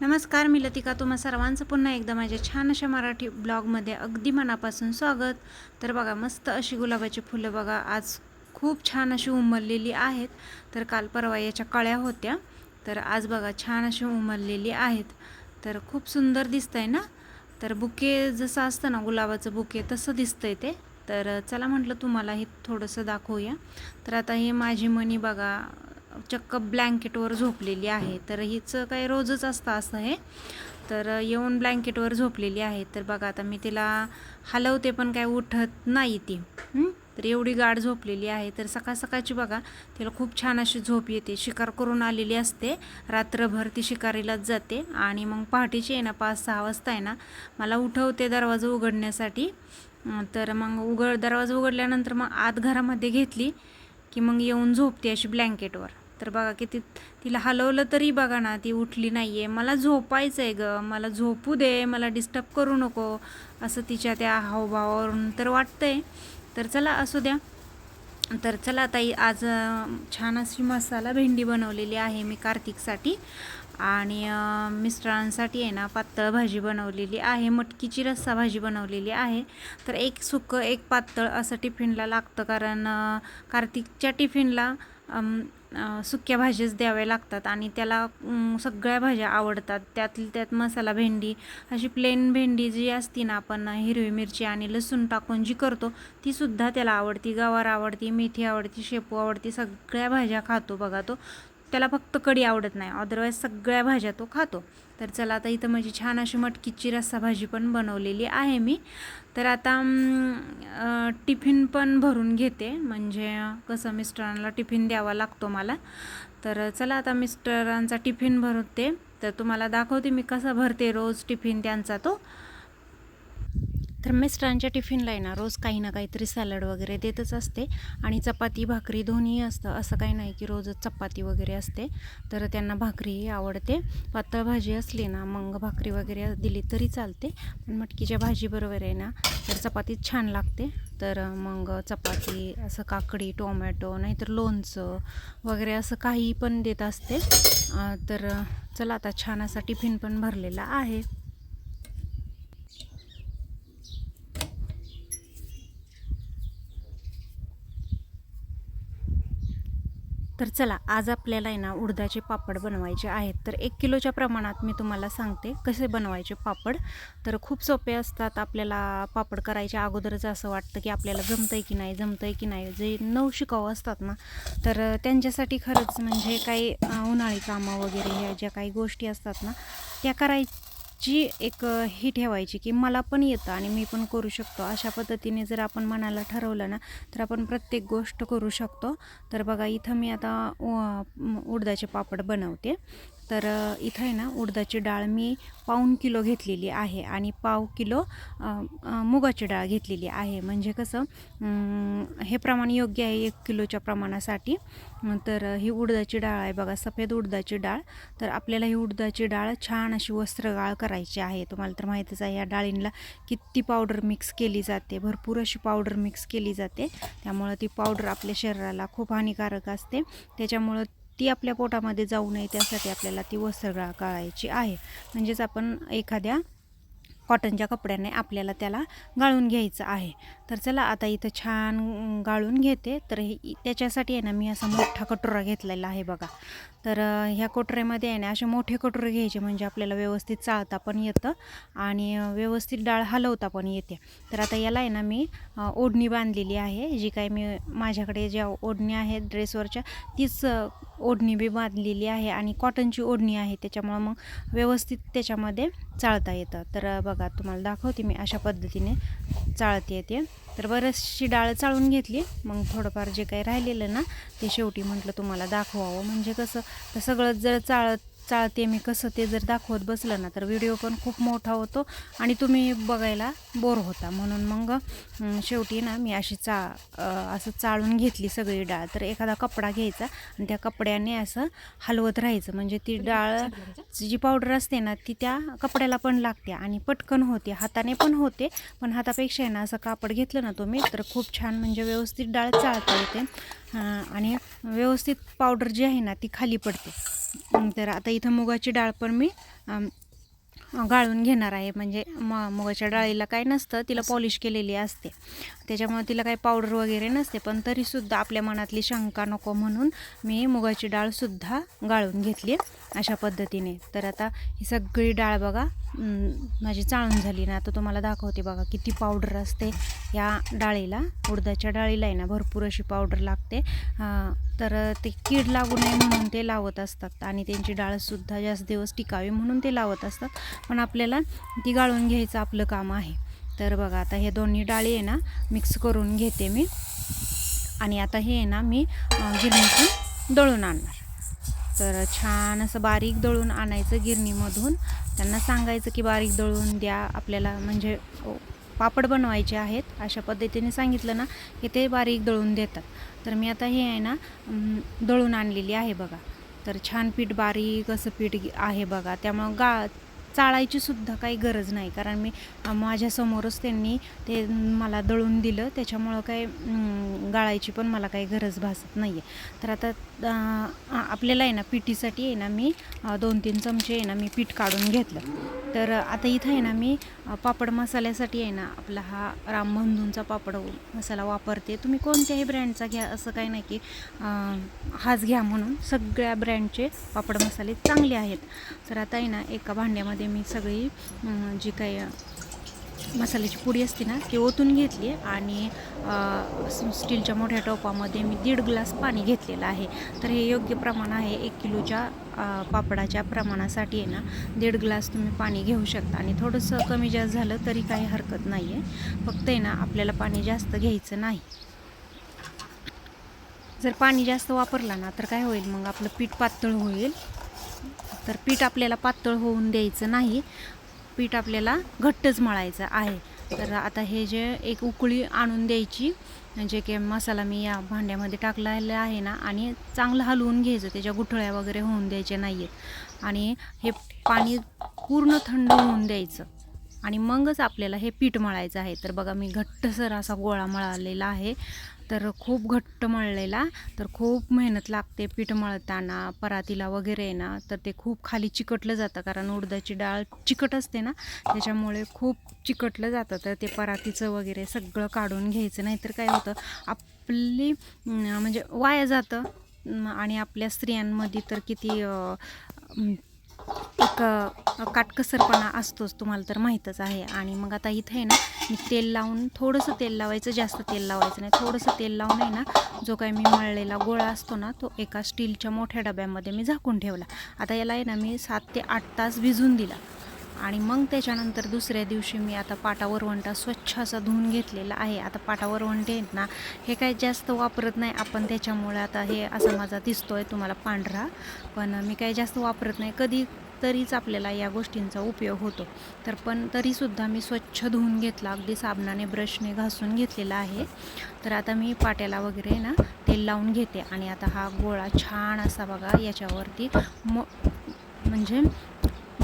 नमस्कार मी लतिका. तुम्हा सर्वांचं पुन्हा एकदा माझ्या छान अशा मराठी ब्लॉगमध्ये अगदी मनापासून स्वागत. तर बघा मस्त अशी गुलाबाची फुलं बघा. आज खूप छान अशी उमललेली आहेत. तर काल परवा याच्या कळ्या होत्या. तर आज बघा छान अशी उमललेली आहेत. तर खूप सुंदर दिसतंय ना? तर बुके जसं असतं ना गुलाबाचं बुके तसं दिसतंय ते. तर चला म्हटलं तुम्हाला हे थोडंसं दाखवूया. तर आता हे माझी मनी बघा चक्क ब्लँकेटवर झोपलेली आहे. तर हिचं काय रोजच असतं असं हे. तर येऊन ब्लँकेटवर झोपलेली आहे. तर बघा आता मी तिला हलवते पण काय उठत नाही ती. तर एवढी गाढ झोपलेली आहे. तर सकाळ सकाळची बघा तिला खूप छान अशी झोप येते. शिकार करून आलेली असते. रात्रभर ती शिकारीलाच जाते. आणि मग पहाटेची आहे ना पाच सहा वाजता आहे ना मला उठवते दरवाजा उघडण्यासाठी. तर मग उघड दरवाजा उघडल्यानंतर मग आत घरामध्ये घेतली. की मग येऊन झोपते अशी ब्लँकेटवर. तर बघा किती तिला हलवलं तरी बघा ना ती उठली नाही आहे मला झोपायचं आहे गं. मला झोपू दे मला डिस्टर्ब करू नको असं तिच्या त्या हावभावावरून तर वाटतंय. तर चला असू द्या. तर चला ताई आज छान अशी मसाला भेंडी बनवलेली आहे मी कार्तिकसाठी. आणि मिस्टरांसाठी आहे ना पातळ भाजी बनवलेली आहे. मटकीची रस्सा भाजी बनवलेली आहे. तर एक सुकं एक पातळ असं टिफिनला लागतं कारण कार्तिकच्या टिफिनला सुक्या भाज्याच द्याव्या लागतात आणि त्याला सगळ्या भाज्या आवडतात. त्यातली त्यात मसाला भेंडी अशी प्लेन भेंडी जी असती ना आपण हिरवी मिरची आणि लसूण टाकून जी करतो ती सुद्धा त्याला आवडती. गवार आवडती मेथी आवडती शेपू आवडती सगळ्या भाज्या खातो बघा तो. त्याला फक्त कढी आवडत नाही. अदरवाईज सगळ्या भाज्या तो खातो. तर चला आता इथं माझी छान अशी मटकीची रस्सा भाजी पण बनवलेली आहे मी. तर आता टिफिन पण भरून घेते. म्हणजे कसं मिस्टरांना टिफिन द्यावा लागतो मला. तर चला आता मिस्टरांचा टिफिन भरते. तर तुम्हाला दाखवते मी कसा भरते रोज टिफिन त्यांचा तो. तर मिस्टरांच्या टिफिनला आहे ना रोज काही ना काहीतरी सॅलड वगैरे देतच असते. आणि चपाती भाकरी दोन्ही असतं. असं काही नाही की रोजच चपाती वगैरे असते. तर त्यांना भाकरीही आवडते. पातळ भाजी असली ना मग भाकरी वगैरे दिली तरी चालते. पण मटकीच्या भाजीबरोबर आहे ना तर चपातीच छान लागते. तर मग चपाती असं काकडी टोमॅटो नाहीतर लोणचं वगैरे असं काही पण देत असते. तर चला आता छान असा टिफिन पण भरलेला आहे. तर चला आज आपल्याला आहे ना उडदाचे पापड बनवायचे आहेत. तर एक किलोच्या प्रमाणात मी तुम्हाला सांगते कसे बनवायचे पापड. तर खूप सोपे असतात आपल्याला पापड करायच्या अगोदरच असं वाटतं की आपल्याला जमतं आहे की नाही जमतं आहे की नाही. जे नऊ शिकाऊ असतात ना तर त्यांच्यासाठी खरंच म्हणजे काही उन्हाळी कामं वगैरे ह्या ज्या काही गोष्टी असतात ना त्या करायच्या ची एक ही ठेवायची की मला पण येतं आणि मी पण करू शकतो. अशा पद्धतीने जर आपण मनाला ठरवलं ना तर आपण प्रत्येक गोष्ट करू शकतो. तर बघा इथं मी आता उडदाचे पापड बनवते. तर इथं आहे ना उडदाची डाळ मी पाऊण किलो घेतलेली आहे आणि पाव किलो मुगाची डाळ घेतलेली आहे. म्हणजे कसं हे प्रमाण योग्य आहे एक किलोच्या प्रमाणासाठी. तर ही उडदाची डाळ आहे बघा सफेद उडदाची डाळ. तर आपल्याला ही उडदाची डाळ छान अशी वस्त्रगाळ करायची आहे. तुम्हाला तर माहितीच आहे या डाळींना किती पावडर मिक्स केली जाते भरपूर अशी पावडर मिक्स केली जाते. त्यामुळं ती पावडर आपल्या शरीराला खूप हानिकारक असते. त्याच्यामुळं ती आपल्या पोटामध्ये जाऊ नये त्यासाठी आपल्याला ती वस्त्र काढायची आहे. म्हणजेच आपण एखाद्या कॉटनच्या कपड्याने आपल्याला त्याला गाळून घ्यायचं आहे. तर चला आता इथं छान गाळून घेते. तर हे त्याच्यासाठी आहे ना मी असा मोठा कटोरा घेतलेला आहे बघा. तर ह्या कटोऱ्यामध्ये आहे ना असे मोठे कटोरे घ्यायचे म्हणजे आपल्याला व्यवस्थित चाळता पण येतं आणि व्यवस्थित डाळ हलवता पण येते. तर आता याला आहे ना मी ओढणी बांधलेली आहे. जी काही मी माझ्याकडे ज्या ओढणी आहेत ड्रेसवरच्या तीच ओढणी बी बांधलेली आहे आणि कॉटनची ओढणी आहे. त्याच्यामुळं मग व्यवस्थित त्याच्यामध्ये चाळता येतं. तर बघा. बघा तुम्हाला दाखवते मी अशा पद्धतीने चाळते येते. तर बरीचशी डाळ चाळून घेतली. मग थोडंफार जे काही राहिलेलं ना ते शेवटी म्हटलं तुम्हाला दाखवावं. म्हणजे कसं तर सगळं जर चाळत चाळते मी कसं ते जर दाखवत बसलं ना तर व्हिडिओ पण खूप मोठा होतो आणि तुम्ही बघायला बोर होता. म्हणून मग शेवटी ना मी अशी चा असं चाळून घेतली सगळी डाळ. तर एखादा कपडा घ्यायचा आणि त्या कपड्याने असं हलवत राहायचं. म्हणजे ती डाळ जी पावडर असते ना ती त्या कपड्याला पण लागते आणि पटकन होते. हाताने पण होते पण हातापेक्षा आहे ना असं कापड घेतलं ना तुम्ही तर खूप छान म्हणजे व्यवस्थित डाळ चाळता येते. आणि व्यवस्थित पावडर जी आहे ना ती खाली पडते. तर आता इथं मुगाची डाळ पण मी गाळून घेणार आहे. म्हणजे म मुगाच्या डाळीला काय नसतं तिला पॉलिश केलेली असते. त्याच्यामुळे तिला काही पावडर वगैरे नसते पण तरीसुद्धा आपल्या मनातली शंका नको म्हणून मी मुगाची डाळसुद्धा गाळून घेतली अशा पद्धतीने. तर आता ही सगळी डाळ बघा माझी चाळून झाली ना आता तुम्हाला दाखवते बघा किती पावडर असते या डाळीला. उडदाच्या डाळीला आहे ना भरपूर अशी पावडर लागते. तर ते कीड लागू नये म्हणून ते लावत असतात आणि त्यांची डाळसुद्धा जास्त दिवस टिकावी म्हणून ते लावत असतात. पण आपल्याला ती गाळून घ्यायचं आपलं काम आहे. तर बघा आता हे दोन्ही डाळी आहे ना मिक्स करून घेते मी. आणि आता हे आहे ना मी गिरणीतून दळून आणणार. तर छान असं बारीक दळून आणायचं गिरणीमधून. त्यांना सांगायचं की बारीक दळून द्या आपल्याला म्हणजे पापड बनवायचे आहेत. अशा पद्धतीने सांगितलं ना की ते बारीक दळून देतात. तर मी आता हे आहे ना दळून आणलेली आहे बघा. तर छान पीठ बारीक असं पीठ आहे बघा. त्यामुळं गा चाळायची सुद्धा काही गरज नाही. कारण मी माझ्यासमोरच त्यांनी ते मला दळून दिलं. त्याच्यामुळं काही गाळायची पण मला काही गरज भासत नाही आहे तर आता आपल्याला आहे ना पिठीसाठी आहे ना मी दोन तीन चमचे आहे ना मी पीठ काढून घेतलं. तर आता इथं आहे ना मी पापड मसाल्यासाठी आहे ना आपला हा रामबंधूंचा पापड मसाला वापरते. तुम्ही कोणत्याही ब्रँडचा घ्या असं काही नाही की हाच घ्या म्हणून. सगळ्या ब्रँडचे पापड मसाले चांगले आहेत. तर आता आहे ना एका भांड्यामध्ये मी सगळी जी काही मसाल्याची पुडी असते ना ती ओतून घेतली आणि स्टीलच्या मोठ्या टोपामध्ये मी दीड ग्लास पाणी घेतलेलं आहे. तर हे योग्य प्रमाण आहे. एक किलोच्या पापडाच्या प्रमाणासाठी आहे ना दीड ग्लास तुम्ही पाणी घेऊ शकता. आणि थोडंसं कमी जास्त झालं तरी काही हरकत नाही आहे फक्त आहे ना आपल्याला पाणी जास्त घ्यायचं नाही. जर पाणी जास्त वापरला ना तर काय होईल? मग आपलं पीठ पातळ होईल. तर पीठ आपल्याला पातळ होऊन द्यायचं नाही. पीठ आपल्याला घट्टच मळायचं आहे. तर आता हे जे एक उकळी आणून द्यायची जे की मसाला मी या भांड्यामध्ये टाकलेला आहे ना आणि चांगलं हलवून घ्यायचं त्याच्या गुठळ्या वगैरे होऊन द्यायच्या नाही आहेत आणि हे पाणी पूर्ण थंड होऊन द्यायचं. आणि मगच आपल्याला हे पीठ मळायचं आहे. तर बघा मी घट्टसर असा गोळा मळालेला आहे. तर खूप घट्ट मळलेला. तर खूप मेहनत लागते पीठ मळताना परातीला वगैरे आहे ना. तर ते खूप खाली चिकटलं जातं कारण उडदाची डाळ चिकट असते ना त्याच्यामुळे खूप चिकटलं जातं. तर ते परातीचं वगैरे सगळं काढून घ्यायचं नाही तर काय होतं आपली म्हणजे वाया जातं. आणि आपल्या स्त्रियांमध्ये तर किती एक काटकसरपणा असतोच तुम्हाला तर माहीतच आहे. आणि मग आता इथं आहे ना मी तेल लावून थोडंसं तेल लावायचं जास्त तेल लावायचं नाही. थोडंसं तेल लावून आहे ना जो काही मी मळलेला गोळा असतो ना तो एका स्टीलच्या मोठ्या डब्यामध्ये मी झाकून ठेवला. आता याला आहे ना मी सात ते आठ तास भिजून दिला. आणि मग त्याच्यानंतर दुसऱ्या दिवशी मी आता पाटा वरवंटा स्वच्छ असा धुवून घेतलेला आहे. आता पाटा वरवंटे आहेत ना हे काय जास्त वापरत नाही आपण. त्याच्यामुळे आता हे असा माझा दिसतो आहे तुम्हाला पांढरा. पण मी काही जास्त वापरत नाही. कधी तरीच आपल्याला या गोष्टींचा उपयोग होतो. तर पण तरीसुद्धा मी स्वच्छ धुवून घेतला. अगदी साबणाने ब्रशने घासून घेतलेला आहे. तर आता मी पाट्याला वगैरे ना तेल लावून घेते आणि आता हा गोळा छान असा बघा याच्यावरती म म्हणजे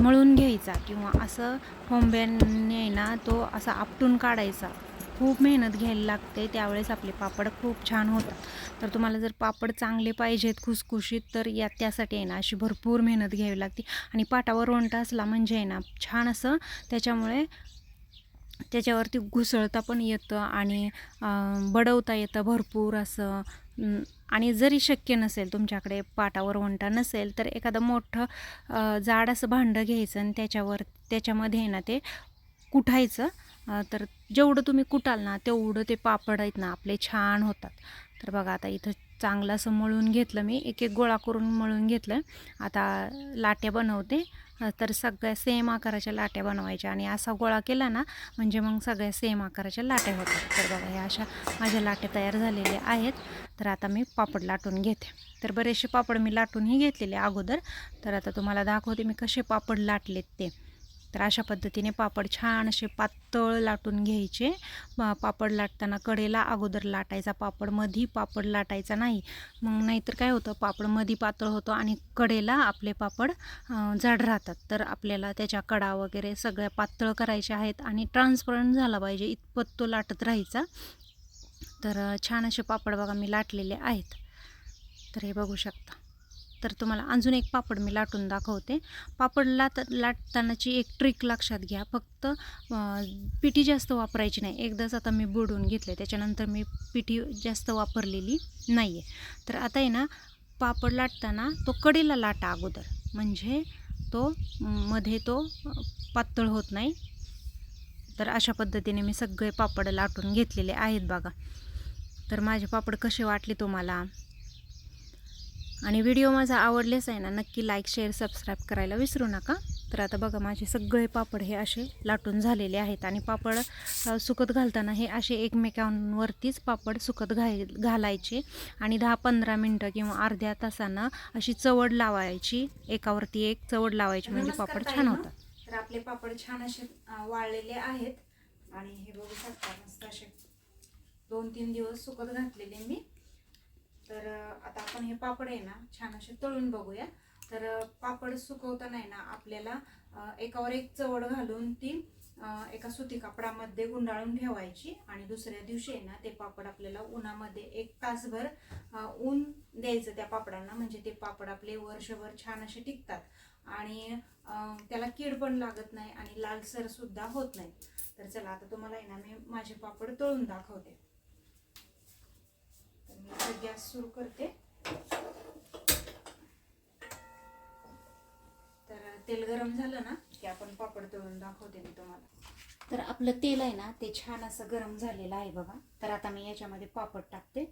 मळून घ्यायचा किंवा असं होंब्याने ना तो असा आपटून काढायचा. खूप मेहनत घ्यायला लागते. त्यावेळेस आपले पापड खूप छान होतात. तर तुम्हाला जर पापड चांगले पाहिजेत खुसखुशीत तर या त्यासाठी आहे ना अशी भरपूर मेहनत घ्यावी लागते. आणि पाटावर वंटा असला म्हणजे आहे ना छान असं त्याच्यामुळे त्याच्यावरती घुसळता पण येतं आणि बडवता येतं भरपूर असं. आणि जरी शक्य नसेल तुमच्याकडे पाटावर वंटा नसेल तर एखादं मोठं जाड असं भांडं घ्यायचं आणि त्याच्यावर त्याच्यामध्ये आहे ना ते कुठायचं. तर जेवढं तुम्ही कुटाल ना तेवढं ते पापड आहेत ना आपले छान होतात. तर बघा आता इथं चांगलं असं मळून घेतलं मी एक एक गोळा करून मळून घेतलं. आता लाट्या बनवते. तर सगळ्या सेम आकाराच्या लाट्या बनवायच्या आणि असा गोळा केला ना म्हणजे मग सगळ्या सेम आकाराच्या लाट्या होतात. तर बघा ह्या अशा माझ्या लाट्या तयार झालेल्या आहेत. तर आता मी पापड लाटून घेते. तर बरेचसे पापड मी लाटूनही घेतलेले अगोदर. तर आता तुम्हाला दाखवते मी कसे पापड लाटलेत ते. तर अशा पद्धतीने पापड छान असे पातळ लाटून घ्यायचे. पापड लाटताना कडेला अगोदर लाटायचा पापड मधी पापड लाटायचा नाही. मग नाहीतर काय होतं पापड मधी पातळ होतं आणि कडेला आपले पापड जाड राहतात. तर आपल्याला त्याच्या कडा वगैरे सगळ्या पातळ करायच्या आहेत आणि ट्रान्सपरंट झाला पाहिजे इतपत तो लाटत राहायचा. तर छान असे पापड बघा मी लाटलेले आहेत. तर हे बघू शकता. तर तुम्हाला अजून एक पापड मी लाटून दाखवते. पापड लाट लाटतानाची एक ट्रिक लक्षात घ्या. फक्त पिठी जास्त वापरायची नाही. एकदाच आता मी बुडून घेतले. त्याच्यानंतर मी पिठी जास्त वापरलेली नाही आहे तर आता आहे ना पापड लाटताना तो कडेला लाटा अगोदर. म्हणजे तो मध्ये तो पातळ होत नाही. तर अशा पद्धतीने मी सगळे पापड लाटून घेतलेले आहेत बघा. तर माझे पापड कसे वाटले तुम्हाला? आणि व्हिडिओ माझा आवडलेच आहे ना नक्की लाईक शेअर सबस्क्राईब करायला विसरू नका. तर आता बघा माझे सगळे पापड हे असे लाटून झालेले आहेत आणि पापड सुकत घालताना हे असे एकमेकांवरतीच पापड सुकत घाय घालायचे आणि दहा पंधरा मिनटं किंवा अर्ध्या तासानं अशी चवड लावायची. एकावरती एक चवड लावायची म्हणजे पापड छान होतात. तर आपले पापड छान असे वाळलेले आहेत. आणि हे बघू शकता मस्त असे दोन तीन दिवस सुकत घातलेले मी. तर आता आपण हे पापड आहे ना छान असे तळून बघूया. तर पापड सुकवताना आहे ना आपल्याला एकावर एक चवड घालून ती एका सुती कापडामध्ये गुंडाळून ठेवायची आणि दुसऱ्या दिवशी आहे ना ते पापड आपल्याला उन्हामध्ये एक तासभर ऊन द्यायचं त्या पापडांना. म्हणजे ते पापड आपले वर्षभर छान असे टिकतात. आणि त्याला कीड पण लागत नाही आणि लालसर सुद्धा होत नाही. तर चला आता तुम्हाला आहे ना मी माझे पापड तळून दाखवते. मी गॅस सुरू करते. तर तेल गरम झालं ना की आपण पापड तळून दाखवते मी तुम्हाला. तर आपलं तेल आहे ना ते छान असं गरम झालेलं आहे बघा. तर आता मी याच्यामध्ये पापड टाकते.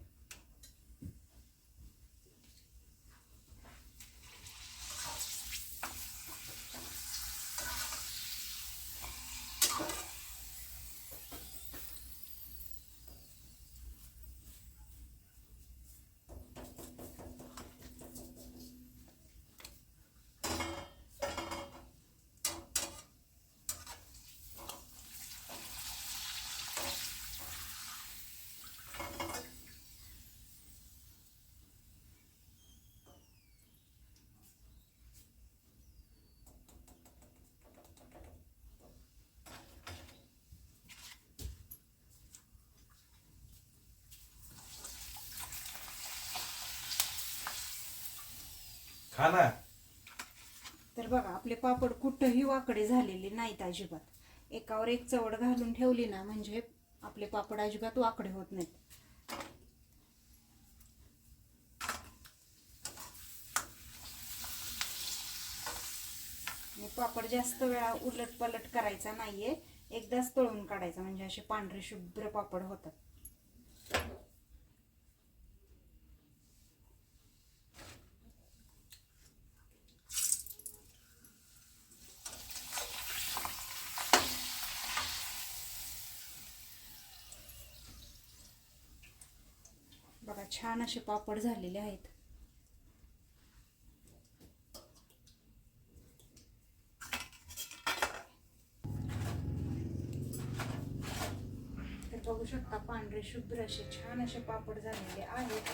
खा ना. तर बघा आपले पापड कुठंही वाकडे झालेले नाहीत अजिबात. एकावर एक चवड घालून ठेवली ना म्हणजे आपले पापड अजिबात वाकडे होत नाहीत. पापड जास्त वेळा उलट पलट करायचा नाहीये. एकदाच तळून काढायचा म्हणजे असे पांढरे शुभ्र पापड होतात बघा छान असे पापड झालेले आहेत. तर बघू शकता पांढरे शुभ्र असे छान असे पापड झालेले आहेत.